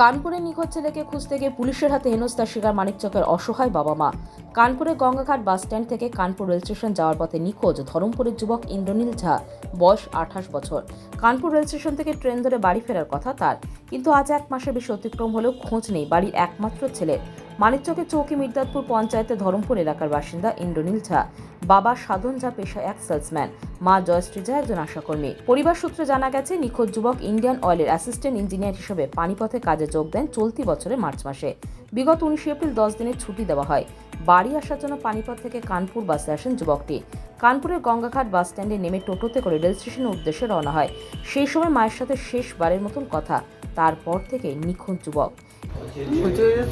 কানপুরে নিখোঁজ ছেলেকে খুঁজতে গিয়ে পুলিশের হাতে হেনস্থার শিকার মানিকচকের অসহায় বাবা মা। কানপুরে গঙ্গাঘাট বাস স্ট্যান্ড থেকে কানপুর রেল স্টেশন যাওয়ার পথে নিখোঁজ ধরমপুরের যুবক ইন্দ্রনীল ঝা, বয়স আঠাশ বছর। কানপুর রেল স্টেশন থেকে ট্রেন ধরে বাড়ি ফেরার কথা তার। কিন্তু আজ এক মাসের বেশি অতিক্রম হলেও খোঁজ নেই বাড়ির একমাত্র ছেলে মানিকচকের চৌকি মির্দাতপুর পঞ্চায়েতে ধরমপুর এলাকার বাসিন্দা ইন্দ্রনীল ঝা। বাবা সাধন যা পেশা এক সেলসম্যান মা জয়শ্রী ঝা একজন আশাকর্মী। পরিবার সূত্রে জানা গেছে, নিখোঁজ যুবক ইন্ডিয়ান অয়েলের অ্যাসিস্ট্যান্ট ইঞ্জিনিয়ার হিসেবে পানিপথে কাজে যোগ দেন চলতি বছরের মার্চ মাসে। বিগত উনিশে এপ্রিল দশ দিনের ছুটি দেওয়া হয়। বাড়ি আসার জন্য পানিপথ থেকে কানপুর বাসে আসেন যুবকটি। কানপুরের গঙ্গাঘাট বাস স্ট্যান্ডে নেমে টোটোতে করে রেল স্টেশনের উদ্দেশ্যে রওনা হয়। সেই সময় মায়ের সাথে শেষবারের মতন কথা, তারপর থেকে নিখোঁজ যুবক।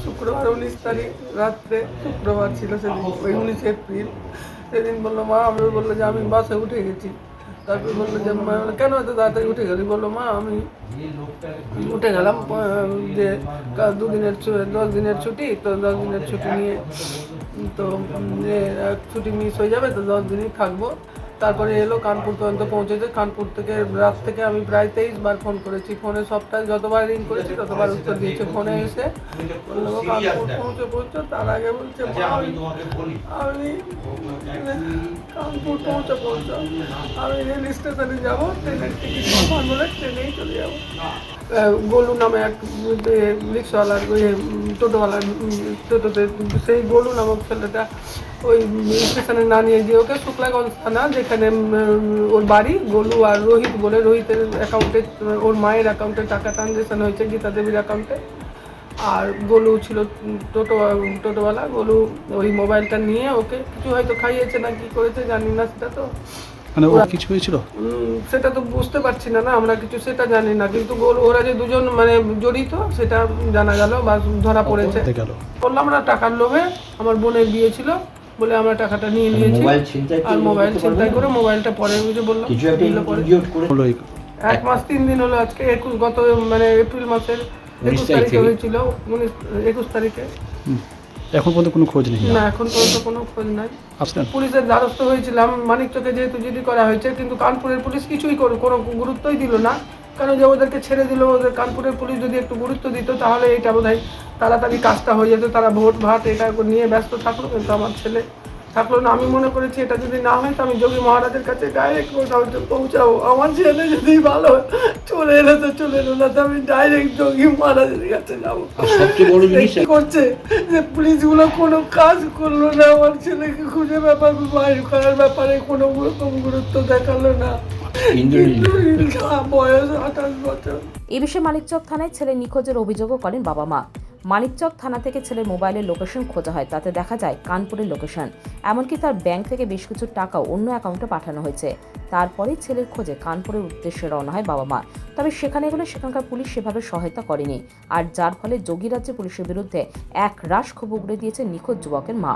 শুক্রবার উনিশ তারিখ রাত্রে, শুক্রবার ছিল সেদিন উনিশ এপ্রিল। সেদিন বলল, মা, আমি বলল যে আমি বাসে উঠে গেছি। তারপর বলল যে কেন এত তাড়াতাড়ি উঠে গেলি? বলল, মা, আমি উঠে গেলাম যে দুদিনের দশ দিনের ছুটি, তো দশ দিনের ছুটি নিয়ে, তো ছুটি মিস হয়ে যাবে, তো দশ দিনই থাকব। তারপরে এলো কানপুর পর্যন্ত পৌঁছেছে। কানপুর থেকে রাত থেকে আমি প্রায় তেইশ বার ফোন করেছি। ফোনে সপ্তাহে যতবার রিং করেছি ততবার উত্তর দিয়েছে। ফোনে এসে বলল কানপুর পৌঁছে পৌঁছে। তার আগে বলছে আমি আমি কানপুর পৌঁছে পৌঁছে। আমি রেল স্টেশনে যাব ট্রেনের টিকিট কনফার্ম হলে ট্রেনেই চলে যাব। গোলু নামে এক রিক্সাওয়ালার, ওই টোটোওয়ালার টোটোতে, সেই গোলু নামক ছেলেটা ওই স্টেশনে না নিয়ে গিয়ে ওকে শুক্লাগঞ্জ থানা, যেখানে ওর বাড়ি, গোলু আর রোহিত বলে রোহিতের অ্যাকাউন্টে ওর মায়ের অ্যাকাউন্টে টাকা ট্রানজেকশন হয়েছে গীতা দেবীর অ্যাকাউন্টে আর গোলু ছিল টোটো, টোটোওয়ালা, গোলু ওই মোবাইলটা নিয়ে ওকে কিছু হয়তো খাইয়েছে না কি করেছে জানি না সেটা তো। মানে ও কিছু হয়েছিল? সেটা তো বুঝতে পারছি না না আমরা কিছু সেটা জানি না কিন্তু ওরা যে দুজন মানে জড়িত সেটা জানা গেল বা ধরা পড়েছে। বললাম না টাকার লোভে আমার বোনের বিয়ে ছিল বলে আমরা টাকাটা নিয়ে নিয়েছি। মোবাইল ছিনতাই আর মোবাইল চিন্তাই করে মোবাইলটা পরে যে বললাম কিছু একটা দিল পরে। করে এক মাস তিন দিন হলো আজকে একুশ গত মানে এপ্রিল মাসের একুশ তারিখে। হয়েছিল উনিশ একুশ তারিখে। হুম। এখন পর্যন্ত কোনো খোঁজ নেই। না এখন পর্যন্ত কোনো খোঁজ নাই। আসলেন পুলিশের দ্বারস্থ হয়েছিলাম মানিকচকে যেহেতু জিডি করা হয়েছে কিন্তু কানপুরের পুলিশ কিছুই করে কোনো গুরুত্বই দিল না। কারণ যে ওদেরকে ছেড়ে দিল ওদের কানপুরের পুলিশ যদি একটু গুরুত্ব দিত তাহলে এটা বোধ হয় তাড়াতাড়ি কাজটা হয়ে যেত। তারা ভোট ভাত এটা নিয়ে ব্যস্ত থাকল কিন্তু আমার ছেলে থাকল না আমি মনে করেছি এটা যদি না হয় তো আমি যোগী মহারাজের কাছে ডাইরেক্ট মোটামুটি পৌঁছাবো। আমার ছেলে যদি ভালো চলে এলো তো চলে এলো না তো আমি ডাইরেক্ট যোগী মহারাজের কাছে যাব। আর সবচেয়ে বড় জিনিস কি করছে? যে পুলিশগুলো কোনো কাজ করল না আমার ছেলেকে খুঁজে ব্যাপার বাইর করার ব্যাপারে কোনো রকম গুরুত্ব দেখাল না। বয়স আঠাশ বছর। এ বিষয়ে মানিকচক থানায় ছেলে নিখোঁজের অভিযোগও করেন বাবা মা। মানিকচক থানা থেকে ছেলের মোবাইলের লোকেশন খোঁজা হয়, তাতে দেখা যায় কানপুরের লোকেশন। এমনকি তার ব্যাংক থেকে বেশ কিছু টাকাও অন্য অ্যাকাউন্টে পাঠানো হয়েছে। তারপরেই ছেলের খোঁজে কানপুরের উদ্দেশ্যে রওনা হয় বাবা মা। তবে সেখানে গেলে সেখানকার পুলিশ সেভাবে সহায়তা করেনি। আর যার ফলে যোগী রাজ্যে পুলিশের বিরুদ্ধে এক রাশ ক্ষোভ উগড়ে দিয়েছে নিখোঁজ যুবকের মা।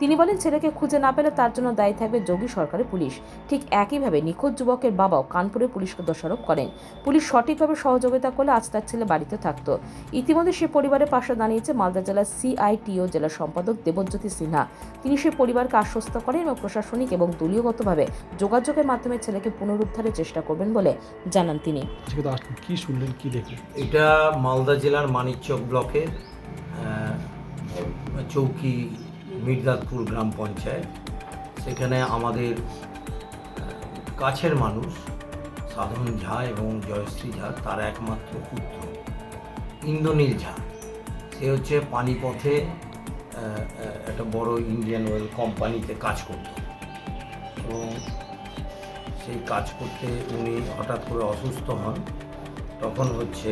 তিনি বলেন ছেলেকে খুঁজে না পেলে তার জন্য দায়ী থাকবে যোগী সরকারের পুলিশ। ঠিক একইভাবে নিখোঁজ যুবকের বাবাও কানপুরে পুলিশকে দোষারোপ করেন। পুলিশ সঠিকভাবে সহযোগিতা করলে আজ তার ছেলে বাড়িতে থাকতো। ইতিমধ্যে সে পরিবারের পাশে দাঁড়িয়েছে মালদা জেলার সিআইটিও জেলা সম্পাদক দেবজ্যোতি সিনহা। তিনি সে পরিবারকে আশ্বস্ত করেন এবং প্রশাসনিক এবং দলীয়গতভাবে যোগাযোগের মাধ্যমে ছেলেকে পুনরুদ্ধারের চেষ্টা করবেন বলে জানান তিনি। আজকে তো আসলেন কি শুনলেন কি দেখলেন? এটা মালদা জেলার মানিকচক ব্লকের চৌকি মির্জাদপুর গ্রাম পঞ্চায়েত। সেখানে আমাদের কাছের মানুষ সাধন ঝা এবং জয়শ্রী ঝা তার একমাত্র পুত্র ইন্দ্রনীল ঝা। সে হচ্ছে পানিপথে একটা বড় ইন্ডিয়ান অয়েল কোম্পানিতে কাজ করত। এবং সেই কাজ করতে উনি হঠাৎ করে অসুস্থ হন। তখন হচ্ছে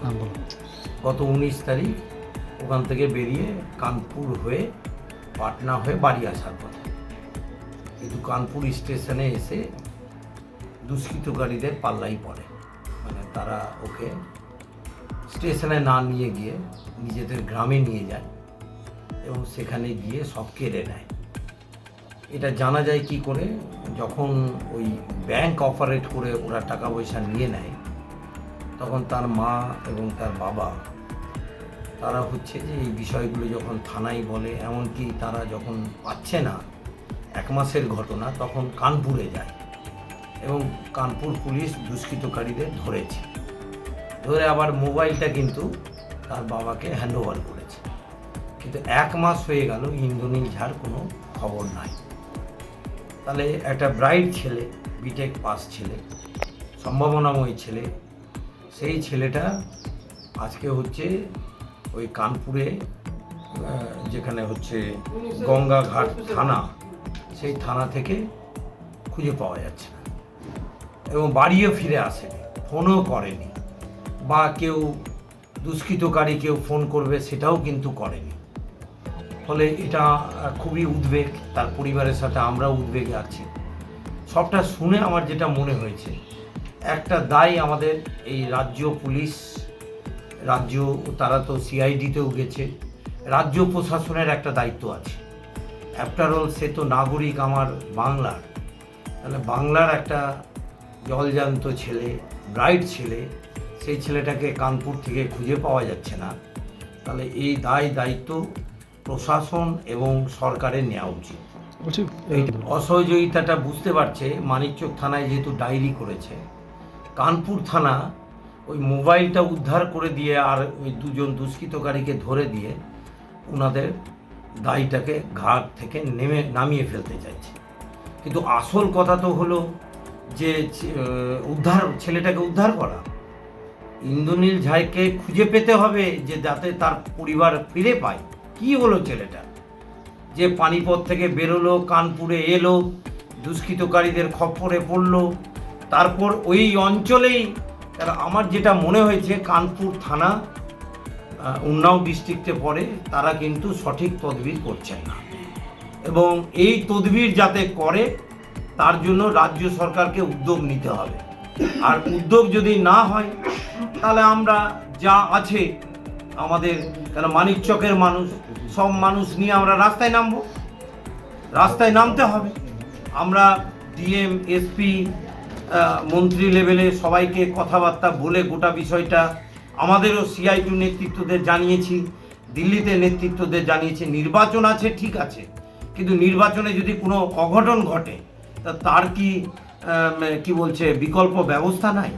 হ্যাঁ গত উনিশ তারিখ ওখান থেকে বেরিয়ে কানপুর হয়ে পাটনা হয়ে বাড়ি আসার কথা। কিন্তু কানপুর স্টেশনে এসে দুষ্কৃতকারীদের পাল্লাই পড়ে। মানে তারা ওকে স্টেশনে না নিয়ে গিয়ে নিজেদের গ্রামে নিয়ে যায় এবং সেখানে গিয়ে সব কেড়ে নেয়। এটা জানা যায় কি করে? যখন ওই ব্যাংক অপারেট করে ওরা টাকা পয়সা নিয়ে নেয়, তখন তার মা এবং তার বাবা তারা হচ্ছে যে এই বিষয়গুলো যখন থানায় বলে, এমনকি তারা যখন পাচ্ছে না এক মাসের ঘটনা, তখন কানপুরে যায় এবং কানপুর পুলিশ দুষ্কৃতকারীদের ধরেছে। ধরে আবার মোবাইলটা কিন্তু তার বাবাকে হ্যান্ড ওভার করেছে। কিন্তু এক মাস হয়ে গেল, ইন্দ্রনীল ঝাড় কোনো খবর নাই। তাহলে একটা ব্রাইট ছেলে বিটেক পাস ছেলে, সম্ভাবনাময় ছেলে, সেই ছেলেটা আজকে হচ্ছে ওই কানপুরে যেখানে হচ্ছে গঙ্গাঘাট থানা, সেই থানা থেকে খুঁজে পাওয়া যাচ্ছে না। এবং বাড়িও ফিরে আসেনি, ফোনও করেনি। বা কেউ দুষ্কৃতকারী কেউ ফোন করবে সেটাও কিন্তু করেনি। ফলে এটা খুবই উদ্বেগ, তার পরিবারের সাথে আমরাও উদ্বেগে আছি। সবটা শুনে আমার যেটা মনে হয়েছে, একটা দায় আমাদের এই রাজ্য পুলিশ রাজ্য তারা তো সিআইডিতেও গেছে। রাজ্য প্রশাসনের একটা দায়িত্ব আছে। অল সে তো নাগরিক আমার বাংলার। তাহলে বাংলার একটা জলজান্ত ছেলে ব্রাইট ছেলে সেই ছেলেটাকে কানপুর থেকে খুঁজে পাওয়া যাচ্ছে না। তাহলে এই দায় দায়িত্ব প্রশাসন এবং সরকারের নেওয়া উচিত। অসহযোগিতাটা বুঝতে পারছে মানিকচক থানায় যেহেতু ডায়েরি করেছে কানপুর থানা ওই মোবাইলটা উদ্ধার করে দিয়ে আর ওই দুজন দুষ্কৃতকারীকে ধরে দিয়ে ওনাদের দায়টাকে ঘাট থেকে নেমে, নামিয়ে ফেলতে চাইছে। কিন্তু আসল কথা তো হলো যে উদ্ধার, ছেলেটাকে উদ্ধার করা। ইন্দ্রনীল ঝাইকে খুঁজে পেতে হবে যে যাতে তার পরিবার ফিরে পায়। কি হলো ছেলেটা? যে পানিপথ থেকে বেরোলো, কানপুরে এলো, দুষ্কৃতকারীদের খপ্পরে পড়ল, তারপর ওই অঞ্চলেই তারা আমার যেটা মনে হয়েছে, কানপুর থানা উন্নাও ডিস্ট্রিক্টে পড়ে, তারা কিন্তু সঠিক তদবির করছেন না। এবং এই তদবির যাতে করে, তার জন্য রাজ্য সরকারকে উদ্যোগ নিতে হবে। আর উদ্যোগ যদি না হয়, তাহলে আমরা যা আছে, আমাদের কেন মানিকচকের মানুষ, সব মানুষ নিয়ে আমরা রাস্তায় নামবো। রাস্তায় নামতে হবে। আমরা ডিএম, এসপি মন্ত্রী লেভেলে সবাইকে কথাবার্তা বলে গোটা বিষয়টা আমাদেরও সিআইটু নেতৃত্বদের জানিয়েছি, দিল্লিতে নেতৃত্বদের জানিয়েছি, নির্বাচন আছে, ঠিক আছে। কিন্তু নির্বাচনে যদি কোনো অঘটন ঘটে, তা তার কি কি বলছে, বিকল্প ব্যবস্থা নাই?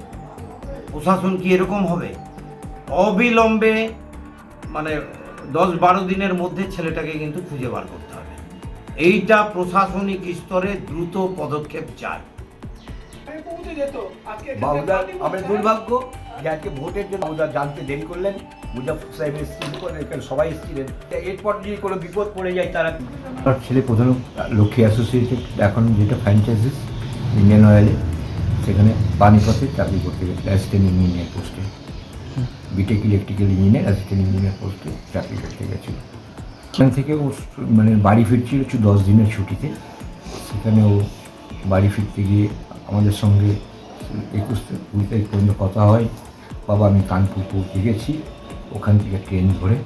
প্রশাসন কি এরকম হবে? অবিলম্বে মানে দশ বারো দিনের মধ্যে ছেলেটাকে কিন্তু খুঁজে বার করতে হবে। এইটা প্রশাসনিক স্তরে দ্রুত পদক্ষেপ চাই বাবুদার আমরা দুর্ভাগ্য যে আজকে ভোটের জন্য বাবুদার জানতে দেরি করলেন। মুজাফর সাহেব এসেছিলেন এখানে সবাই এসেছিলেন। তা এরপর যদি কোনো বিপদ পড়ে যায় তারা আমার ছেলে প্রধান লক্ষ্মী অ্যাসোসিয়েটেড এখন যেটা ফ্র্যাঞ্চাইজিস ইন্ডিয়ান অয়েলে সেখানে পানিপথে চাকরি করতে গেছে অ্যাসিস্ট্যান্ট ইঞ্জিনিয়ার পোস্টে BTech electrical engineer assistant engineer পোস্টে চাকরি করতে গেছিল। সেখান থেকে ও মানে বাড়ি ফিরছিল দশ দিনের ছুটিতে। সেখানে ও বাড়ি ফিরতে গিয়ে আমাদের সঙ্গে একুশ কুড়ি তারিখ পর্যন্ত কথা হয়। বাবা আমি কানপুর পৌঁছে গেছি ওখান থেকে ট্রেন ধরে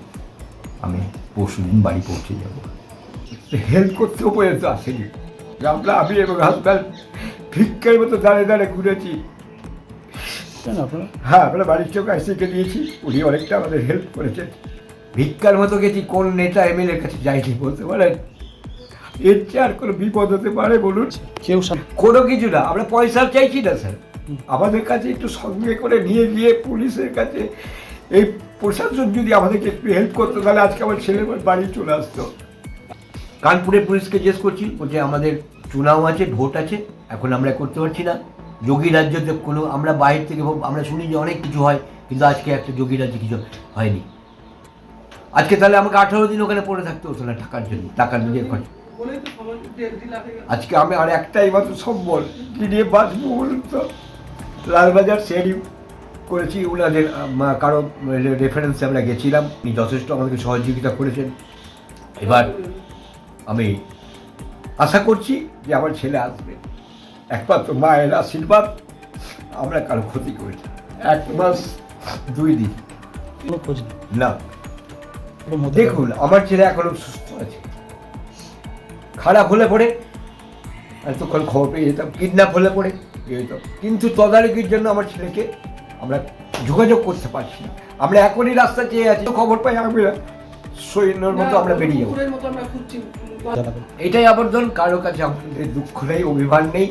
আমি পরশু দিন বাড়ি পৌঁছে যাব। হেল্প করতেও পর্যন্ত আসেনি। আমরা আমি এবং হাসব্যান্ড ভিক্ষার মতো দাঁড়িয়ে দাঁড়িয়ে ঘুরেছি। কেন আপনারা? হ্যাঁ আমরা বাড়ির চোখে আইসিকে দিয়েছি উনি অনেকটা আমাদের হেল্প করেছেন। ভিক্ষার মতো গেছি কোন নেতা এমএলএর কাছে যাইনি বলতে পারেন। এর চেয়ে আর কোনো বিপদ হতে পারে বলুন? কেউ কোনো কিছু না আমরা পয়সা চাইছি না স্যার। আমাদের কাছে একটু সঙ্গে করে নিয়ে গিয়ে পুলিশের কাছে এই প্রশাসন যদি আমাদেরকে একটু হেল্প করতো তাহলে আজকে আমার ছেলে বাড়ি চলে আসতো। কানপুরের পুলিশকে জিজ্ঞেস করছি বলছে আমাদের চুনাও আছে ভোট আছে এখন আমরা করতে পারছি না। যোগী রাজ্যতে কোনো আমরা বাইরে থেকে আমরা শুনি যে অনেক কিছু হয় কিন্তু আজকে একটা যোগী রাজ্যে কিছু হয়নি। আজকে তাহলে আমাকে আঠারো দিন ওখানে পড়ে থাকতে হতো না টাকার জন্য টাকার নিজের খরচ। আজকে আমি আর একটাই মাত্র সম্বল কি নিয়ে বাঁচবো বলুন তো? লালবাজার শেয়ারিং করেছি ওনাদের কারও রেফারেন্সে আমরা গেছিলাম উনি যথেষ্ট আমাদেরকে সহযোগিতা করেছেন। এবার আমি আশা করছি যে আমার ছেলে আসবে। একমাত্র মায়ের আশীর্বাদ আমরা কারও ক্ষতি করেছি এক মাস দুই দিন। কোনো না। দেখুন আমার ছেলে এখনও সুস্থ আছে। খারাপ হলে পরে এতক্ষণ খবর পেয়ে যেতাম কিডন্যাপ হলে পেয়ে যেতাম। কিন্তু তদারকির জন্য আমার ছেলেকে আমরা যোগাযোগ করতে পারছি না। আমরা এখনই রাস্তা চেয়ে আছি খবর পাই আমি সৈন্যর মতো আমরা বেরিয়ে যাব। এটাই আবর্ধন কারও কাছে আমাদের দুঃখ নেই, অভিমান নেই।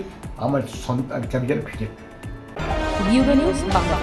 আমার সন্তান ফিরে বাংলা